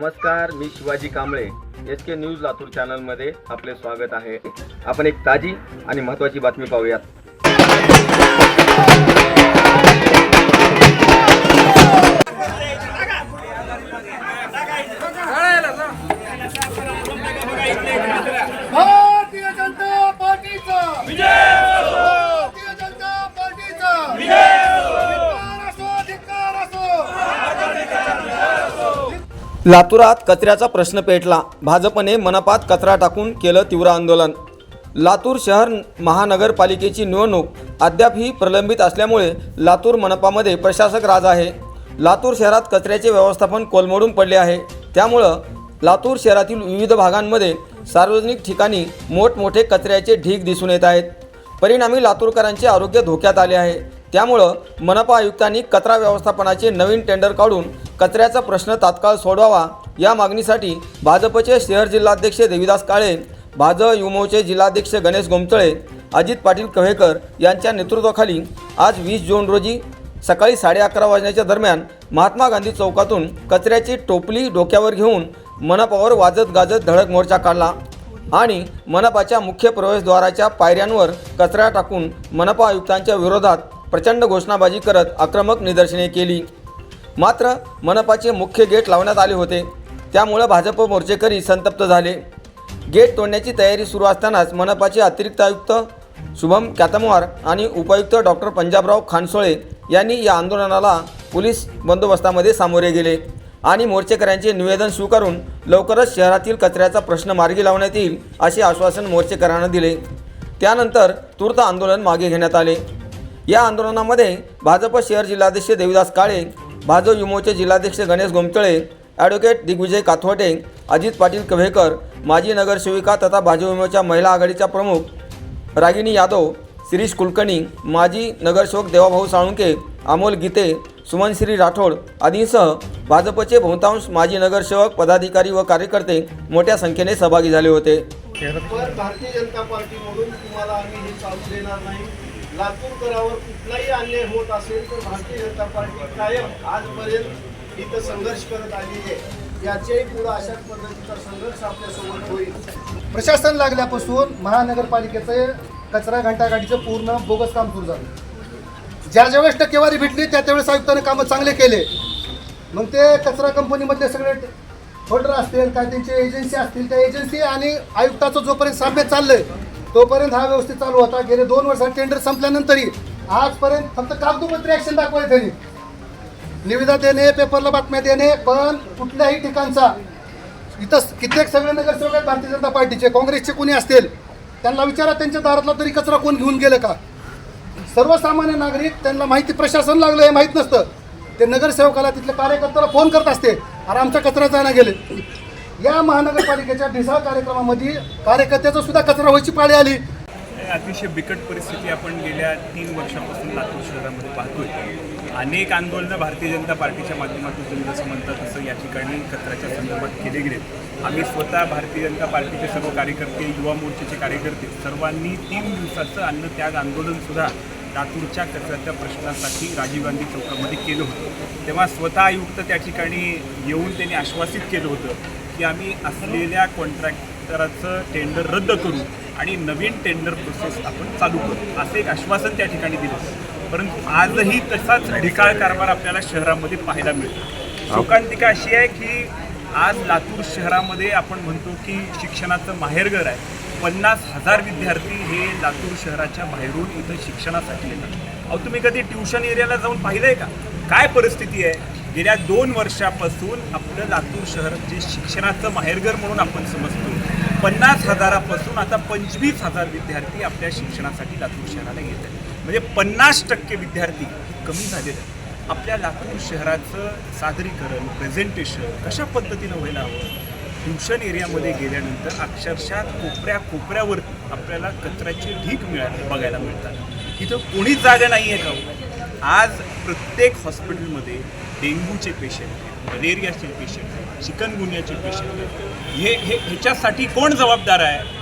नमस्कार मी Shivaji Kamble. S K news Latur चॅनलमध्ये आपले स्वागत आहे. आपण एक ताजी आणि महत्त्वाची बातमी पाहूयात. भारतीय जनता पार्टीचा. विजय जनता पार्टीचा धिक्कार असो धिक्कार असो लातूरात कचऱ्याचा प्रश्न पेटला. भाजपने मनपात कचरा टाकून केलं तीव्र आंदोलन. लातूर शहर महानगरपालिकेची निवडणूक अद्यापही प्रलंबित असल्यामुळे लातूर मनपामध्ये प्रशासक राज आहे. लातूर शहरात कचऱ्याचे व्यवस्थापन कोलमडून पडले आहे. त्यामुळं लातूर शहरातील विविध भागांमध्ये सार्वजनिक ठिकाणी मोठमोठे कचऱ्याचे ढीग दिसून येत आहेत. परिणामी लातूरकरांचे आरोग्य धोक्यात आले आहे. त्यामुळं मनपा आयुक्तांनी कचरा व्यवस्थापनाचे नवीन टेंडर काढून कचऱ्याचा प्रश्न तात्काळ सोडवावा या मागणीसाठी भाजपचे शहर जिल्हाध्यक्ष देविदास काळे भाज युमोचे जिल्हाध्यक्ष गणेश गोमतळे अजित पाटील कव्हेकर यांच्या नेतृत्वाखाली आज वीस जून रोजी सकाळी साडे अकरा वाजण्याच्या दरम्यान महात्मा गांधी चौकातून कचऱ्याची टोपली डोक्यावर घेऊन मनपावर वाजत गाजत धडक मोर्चा काढला आणि मनपाच्या मुख्य प्रवेशद्वाराच्या पायऱ्यांवर कचरा टाकून मनपा आयुक्तांच्या विरोधात प्रचंड घोषणाबाजी करत आक्रमक निदर्शने केली. मात्र मनपाचे मुख्य गेट लावण्यात आले होते. त्यामुळं भाजप मोर्चेकरी संतप्त झाले. गेट तोडण्याची तयारी सुरू असतानाच मनपाचे अतिरिक्त आयुक्त शुभम कॅतमवार आणि उपायुक्त डॉक्टर पंजाबराव खानसोळे यांनी या आंदोलनाला पोलीस बंदोबस्तामध्ये सामोरे गेले आणि मोर्चेकऱ्यांचे निवेदन स्वीकारून लवकरच शहरातील कचऱ्याचा प्रश्न मार्गी लावण्यात येईल असे आश्वासन मोर्चेकऱ्यांना दिले. त्यानंतर तूर्त आंदोलन मागे घेण्यात आले. या आंदोलनामध्ये भाजप शहर जिल्हाध्यक्ष देविदास काळे भाजप युमोचे जिल्हाध्यक्ष गणेश गोमतळे ॲडव्होकेट दिग्विजय काथवटे अजित पाटील कव्हेकर माजी नगरसेविका तथा भाजप युमोच्या महिला आघाडीच्या प्रमुख रागिनी यादव शिरीष कुलकर्णी माजी नगरसेवक देवाभाऊ साळुंके अमोल गीते सुमनश्री राठोड आदींसह भाजपचे बहुतांश माजी नगरसेवक पदाधिकारी व कार्यकर्ते मोठ्या संख्येने सहभागी झाले होते. भारतीय जनता पार्टीमधून तुम्हाला आम्ही हे चालू देणार नाही. लातूरकरावर कुठलाही अन्याय होत असेल तर भारतीय जनता पार्टी कायम आजपर्यंत इथं संघर्ष करत आलेली आहे. याच्याही पुढे अशाच पद्धतीचा संघर्ष आपल्यासोबत होईल. प्रशासन लागल्यापासून महानगरपालिकेचे कचरा घंटागाडीचं पूर्ण बोगस काम सुरू झालं. ज्या ज्यावेळेस टक्केवारी भेटली त्या त्यावेळेस आयुक्ताने कामं चांगले केले. मग ते कचरा कंपनीमधले सगळे होल्डर असतील काय त्यांचे एजन्सी असतील त्या एजन्सी आणि आयुक्ताचं जोपर्यंत साम्य चाललंय तोपर्यंत हा व्यवस्थित चालू होता. गेले दोन वर्षात टेंडर संपल्यानंतरही आजपर्यंत फक्त कागदोपत्री ऍक्शन दाखवायचं त्यांनी निविदा देणे पेपरला बातम्या देणे पण कुठल्याही ठिकाणचा इथं कित्येक सगळे नगरसेवक आहेत भारतीय जनता पार्टीचे काँग्रेसचे कोणी असतील त्यांना विचारा त्यांच्या दारातला तरी कचरा कोण घेऊन गेलं का? सर्वसामान्य नागरिक त्यांना माहिती प्रशासन लागलं हे माहीत नसतं. ते नगरसेवकाला तिथल्या कार्यकर्त्याला फोन करत असते अरे आमचा कचरा जायला गेले. या महानगरपालिकेच्या ढिसाळ कार्यक्रमामध्ये कार्यकर्त्याचा सुद्धा कचरा व्हायची पाळी आली. अतिशय बिकट परिस्थिती आपण गेल्या तीन वर्षापासून लातूर शहरामध्ये पाहतोय. अनेक आंदोलनं भारतीय जनता पार्टीच्या माध्यमातून तुम्ही जसं म्हणता तसं या ठिकाणी कचऱ्याच्या संदर्भात केले गेले. आम्ही स्वतः भारतीय जनता पार्टीचे सर्व कार्यकर्ते युवा मोर्चाचे कार्यकर्ते सर्वांनी तीन दिवसाचं अन्नत्याग आंदोलनसुद्धा लातूरच्या कचऱ्याच्या प्रश्नासाठी राजीव गांधी चौकामध्ये केलं होतं. तेव्हा स्वतः आयुक्त त्या ठिकाणी येऊन त्यांनी आश्वासित केलं होतं की आम्ही असलेल्या कॉन्ट्रॅक्टराचं टेंडर रद्द करू आणि नवीन टेंडर प्रोसेस आपण चालू करू. असं एक आश्वासन त्या ठिकाणी दिलं परंतु आजही तसाच ढिकाळ कारभार आपल्याला शहरामध्ये पाहायला मिळतो. शोकांतिका अशी आहे की आज लातूर शहरामध्ये आपण म्हणतो की शिक्षणाचं माहेरघर आहे. पन्नास हजार विद्यार्थी हे लातूर शहराच्या बाहेरून इथं शिक्षणासाठी येतात. अहो तुम्ही कधी ट्युशन एरियाला जाऊन पाहिलंय का? काय परिस्थिती आहे? गेल्या दोन वर्षापासून आपलं लातूर शहर जे शिक्षणाचं माहेरघर म्हणून आपण समजतो पन्नास हजारापासून आता पंचवीस हजार विद्यार्थी आपल्या शिक्षणासाठी लातूर शहराला येत आहेत. म्हणजे पन्नास टक्के विद्यार्थी कमी झालेले आहेत. आपल्या लातूर शहराचं सादरीकरण प्रेझेंटेशन कशा पद्धतीनं व्हायला हवं? ट्युशन एरियामध्ये गेल्यानंतर अक्षरशः कोपऱ्या कोपऱ्यावर आपल्याला कचऱ्याची ढीक मिळा बघायला मिळतात. इथं कोणीच जागा नाही आहे का हो? आज प्रत्येक हॉस्पिटलमध्ये डेंग्यूचे पेशंट आहेत मलेरियाचे पेशंट आहेत चिकनगुन्याचे पेशंट आहेत. हे हे ह्याच्यासाठी कोण जबाबदार आहे?